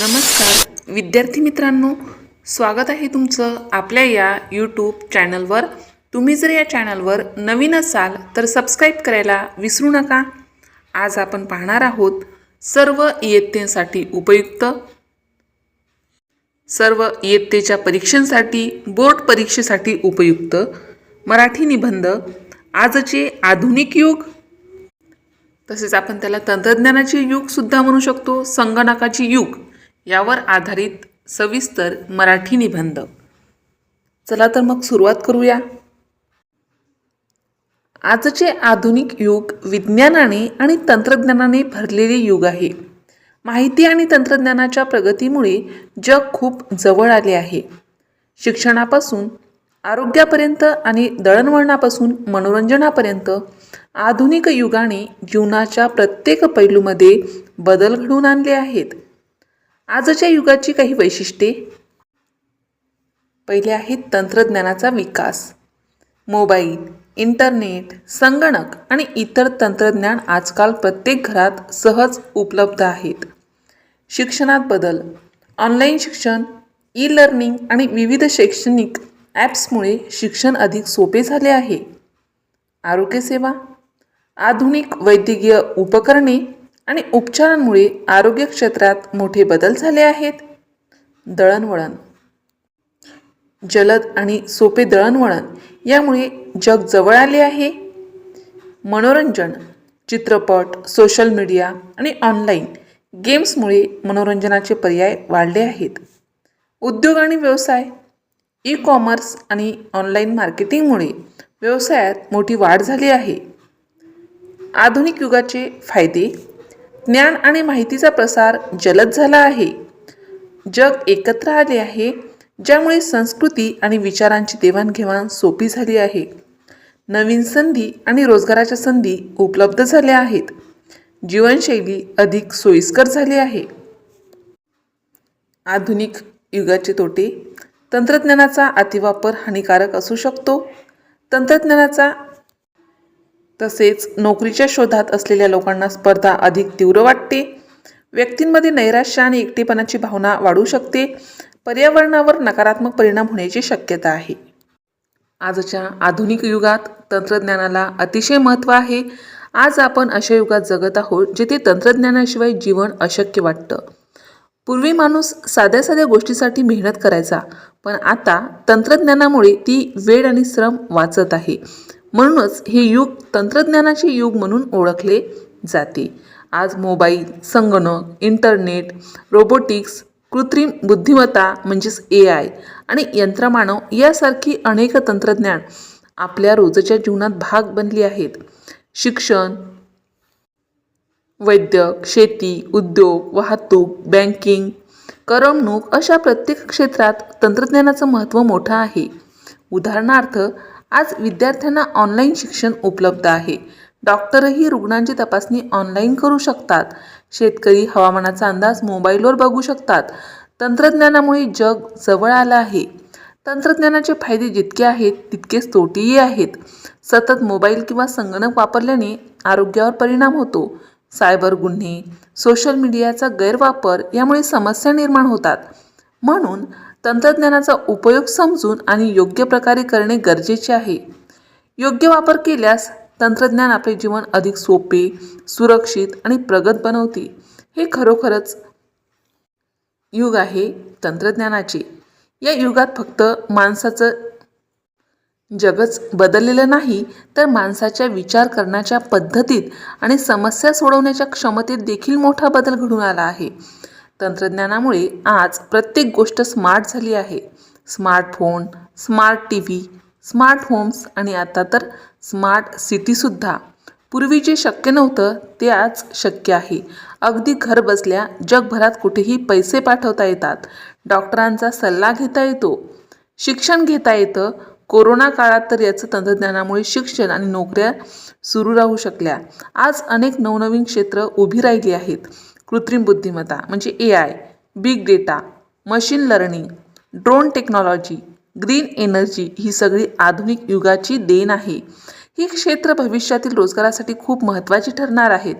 नमस्कार. विद्यार्थी मित्रांनो स्वागत आहे तुमचं आपल्या या यूट्यूब चॅनलवर तुम्ही जर या चॅनलवर नवीन असाल तर सबस्क्राईब करायला विसरू नका. आज आपण पाहणार आहोत सर्व इयत्तेसाठी उपयुक्त सर्व इयत्तेच्या परीक्षांसाठी बोर्ड परीक्षेसाठी उपयुक्त मराठी निबंध. आजचे आधुनिक युग तसेच आपण त्याला तंत्रज्ञानाचे युग सुद्धा म्हणू शकतो संगणकाचे युग. यावर आधारित सविस्तर मराठी निबंध. चला तर मग सुरुवात करूया. आजचे आधुनिक युग विज्ञानाने आणि तंत्रज्ञानाने भरलेले युग आहे. माहिती आणि तंत्रज्ञानाच्या प्रगतीमुळे जग खूप जवळ आले आहे. शिक्षणापासून आरोग्यापर्यंत आणि दळणवळणापासून मनोरंजनापर्यंत आधुनिक युगाने जीवनाच्या प्रत्येक पैलूमध्ये बदल घडवून आणले आहेत. आजच्या युगाची काही वैशिष्ट्ये. पहिले आहेत तंत्रज्ञानाचा विकास. मोबाईल इंटरनेट संगणक आणि इतर तंत्रज्ञान आजकाल प्रत्येक घरात सहज उपलब्ध आहेत. शिक्षणात बदल. ऑनलाईन शिक्षण ई लर्निंग आणि विविध शैक्षणिक ॲप्समुळे शिक्षण अधिक सोपे झाले आहे. आरोग्यसेवा आधुनिक वैद्यकीय उपकरणे आणि उपचारांमुळे आरोग्य क्षेत्रात मोठे बदल झाले आहेत. दळणवळण. जलद आणि सोपे दळणवळण यामुळे जग जवळ आले आहे. मनोरंजन चित्रपट सोशल मीडिया आणि ऑनलाईन गेम्समुळे मनोरंजनाचे पर्याय वाढले आहेत. उद्योग आणि व्यवसाय ई कॉमर्स आणि ऑनलाईन मार्केटिंगमुळे व्यवसायात मोठी वाढ झाली आहे. आधुनिक युगाचे फायदे ज्ञान आणि माहितीचा प्रसार जलद झाला आहे. जग एकत्र आले आहे ज्यामुळे संस्कृती आणि विचारांची देवाणघेवाण सोपी झाली आहे. नवीन संधी आणि रोजगाराच्या संधी उपलब्ध झाल्या आहेत. जीवनशैली अधिक सोयीस्कर झाली आहे. आधुनिक युगाचे तोटे तंत्रज्ञानाचा अतिवापर हानिकारक असू शकतो. तंत्रज्ञानाचा तसेच नोकरीच्या शोधात असलेल्या लोकांना स्पर्धा अधिक तीव्र वाटते. व्यक्तींमध्ये नैराश्य आणि एकटेपणाची भावना वाढू शकते. पर्यावरणावर नकारात्मक परिणाम होण्याची शक्यता आहे. आजच्या आधुनिक युगात तंत्रज्ञानाला अतिशय महत्त्व आहे. आज आपण अशा युगात जगत आहोत जिथे तंत्रज्ञानाशिवाय जीवन अशक्य वाटतं. पूर्वी माणूस साध्या साध्या गोष्टीसाठी मेहनत करायचा पण आता तंत्रज्ञानामुळे ती वेळ आणि श्रम वाचत आहे. म्हणूनच हे युग तंत्रज्ञानाचे युग म्हणून ओळखले जाते. आज मोबाईल संगणक इंटरनेट रोबोटिक्स कृत्रिम बुद्धिमत्ता म्हणजेच ए आय आणि यंत्रमानव यासारखी अनेक तंत्रज्ञान आपल्या रोजच्या जीवनात भाग बनली आहेत. शिक्षण वैद्यक शेती उद्योग वाहतूक बँकिंग करमणूक अशा प्रत्येक क्षेत्रात तंत्रज्ञानाचं महत्त्व मोठं आहे. उदाहरणार्थ आज विद्यार्थ्यांना ऑनलाईन शिक्षण उपलब्ध आहे. डॉक्टरही रुग्णांची तपासणी ऑनलाईन करू शकतात. शेतकरी हवामानाचा अंदाज मोबाईलवर बघू शकतात. तंत्रज्ञानामुळे जग जवळ आलं आहे. तंत्रज्ञानाचे फायदे जितके आहेत तितकेच तोटेही आहेत. सतत मोबाईल किंवा संगणक वापरल्याने आरोग्यावर परिणाम होतो. सायबर गुन्हे सोशल मीडियाचा गैरवापर यामुळे समस्या निर्माण होतात. म्हणून तंत्रज्ञानाचा उपयोग समजून आणि योग्य प्रकारे करणे गरजेचे आहे. योग्य वापर केल्यास तंत्रज्ञान आपले जीवन अधिक सोपे सुरक्षित आणि प्रगत बनवते. हे खरोखरच युग आहे तंत्रज्ञानाचे. या युगात फक्त माणसाचं जगच बदललेलं नाही तर माणसाच्या विचार करण्याच्या पद्धतीत आणि समस्या सोडवण्याच्या क्षमतेत देखील मोठा बदल घडून आला आहे. तंत्रज्ञानामुळे आज प्रत्येक गोष्ट स्मार्ट झाली आहे. Smartphone smart T V smart homes आणि आता तर स्मार्ट सिटीसुद्धा पूर्वी जे शक्य नव्हतं ते आज शक्य आहे. अगदी घर बसल्या जगभरात कुठेही पैसे पाठवता येतात. डॉक्टरांचा सल्ला घेता येतो. शिक्षण घेता येतं. कोरोना काळात तर याचं तंत्रज्ञानामुळे शिक्षण आणि नोकऱ्या सुरू राहू शकल्या. आज अनेक नवनवीन क्षेत्र उभी राहिली आहेत. कृत्रिम बुद्धिमत्ता म्हणजे A I big data machine learning drone technology green energy ही सगळी आधुनिक युगाची देण आहे. ही क्षेत्र भविष्यातील रोजगारासाठी खूप महत्त्वाची ठरणार आहेत.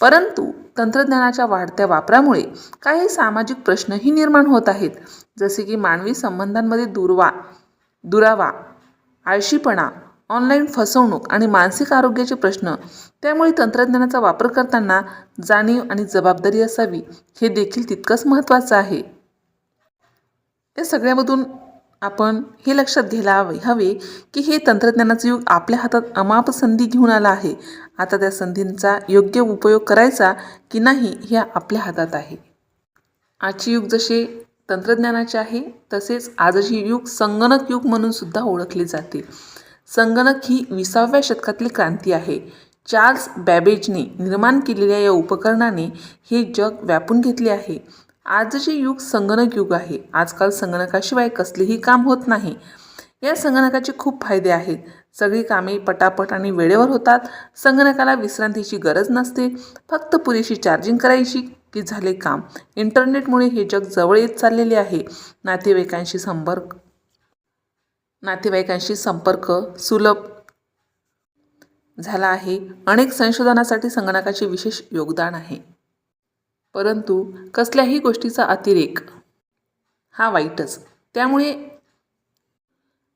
परंतु तंत्रज्ञानाच्या वाढत्या वापरामुळे काही सामाजिक प्रश्नही निर्माण होत आहेत. जसे की मानवी संबंधांमध्ये दुर्वा दुरावा आळशीपणा ऑनलाईन फसवणूक आणि मानसिक आरोग्याचे प्रश्न त्यामुळे तंत्रज्ञानाचा वापर करताना जाणीव आणि जबाबदारी असावी हे देखील तितकंच महत्त्वाचं आहे. या सगळ्यामधून आपण हे लक्षात घ्यायला हवे हवे की हे तंत्रज्ञानाचं युग आपल्या हातात अमाप संधी घेऊन आला आहे. आता त्या संधींचा योग्य उपयोग करायचा की नाही हे आपल्या हातात आहे. आजचे युग जसे तंत्रज्ञानाचे आहे तसेच आजचे युग संगणक युग म्हणून सुद्धा ओळखले जाते. संगणक ही विसाव्या शतकातली क्रांती आहे. चार्ल्स बॅबेजने निर्माण केलेल्या या उपकरणाने हे जग व्यापून घेतले आहे. आजचे युग संगणक युग आहे. आजकाल संगणकाशिवाय कसलेही काम होत नाही. या संगणकाचे खूप फायदे आहेत. सगळी कामे पटापट आणि वेळेवर होतात. संगणकाला विश्रांतीची गरज नसते. फक्त पुरेशी चार्जिंग करायची की झाले काम. इंटरनेटमुळे हे जग जवळ येत चाललेले आहे. नातेवाईकांशी संपर्क नातेवाईकांशी संपर्क सुलभ झाला आहे. अनेक संशोधनासाठी संगणकाचे विशेष योगदान आहे. परंतु कसल्याही गोष्टीचा अतिरेक हा वाईटच. त्यामुळे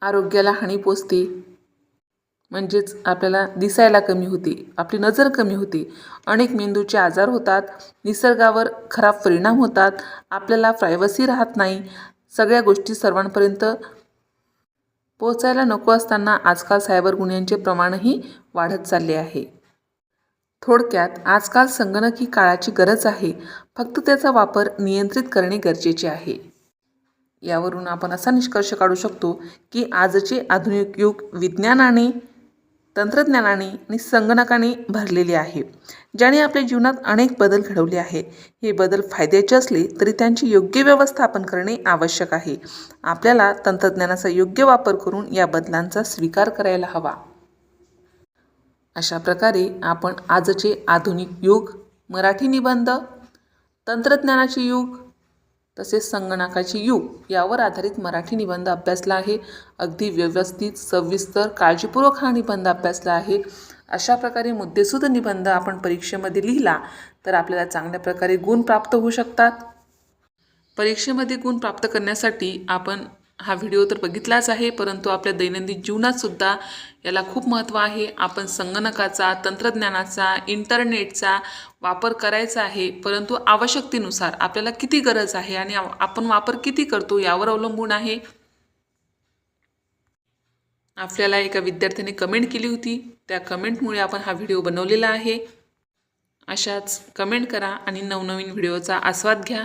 आरोग्याला हानी पोचते. म्हणजेच आपल्याला दिसायला कमी होते. आपली नजर कमी होते. अनेक मेंदूचे आजार होतात. निसर्गावर खराब परिणाम होतात. आपल्याला प्रायव्हसी राहत नाही. सगळ्या गोष्टी सर्वांपर्यंत पोचायला नको असताना आजकाल सायबर गुन्ह्यांचे प्रमाणही वाढत चालले आहे. थोडक्यात आजकाल संगणक ही काळाची गरज आहे. फक्त त्याचा वापर नियंत्रित करणे गरजेचे आहे. यावरून आपण असा निष्कर्ष काढू शकतो की आजचे आधुनिक युग विज्ञानाने तंत्रज्ञानाने आणि संगणकाने भरलेली आहे ज्याने आपल्या जीवनात अनेक बदल घडवले आहे. हे बदल फायद्याचे असले तरी त्यांची योग्य व्यवस्थापन करणे आवश्यक आहे. आपल्याला तंत्रज्ञानाचा योग्य वापर करून या बदलांचा स्वीकार करायला हवा. अशा प्रकारे आपण आजचे आधुनिक युग मराठी निबंध तंत्रज्ञानाचे युग तसेच संगणकाचे युग यावर आधारित मराठी निबंध अभ्यासला आहे. अगदी व्यवस्थित सविस्तर काळजीपूर्वक हा निबंध अभ्यासला आहे. अशा प्रकारे मुद्देसूद निबंध आपण परीक्षेमध्ये लिहिला तर आपल्याला चांगल्या प्रकारे गुण प्राप्त होऊ शकतात. परीक्षेमध्ये गुण प्राप्त करण्यासाठी आपण हा व्हिडिओ तर बघितलाच आहे परंतु आपल्या दैनंदिन जीवनातसुद्धा याला खूप महत्त्व आहे. आपण संगणकाचा तंत्रज्ञानाचा इंटरनेटचा वापर करायचा आहे परंतु आवश्यकतेनुसार आपल्याला किती गरज आहे आणि आपण वापर किती करतो यावर अवलंबून आहे. आपल्याला एका विद्यार्थ्याने कमेंट केली होती. त्या कमेंटमुळे आपण हा व्हिडिओ बनवलेला आहे. अशाच कमेंट करा आणि नवनवीन व्हिडिओचा आस्वाद घ्या.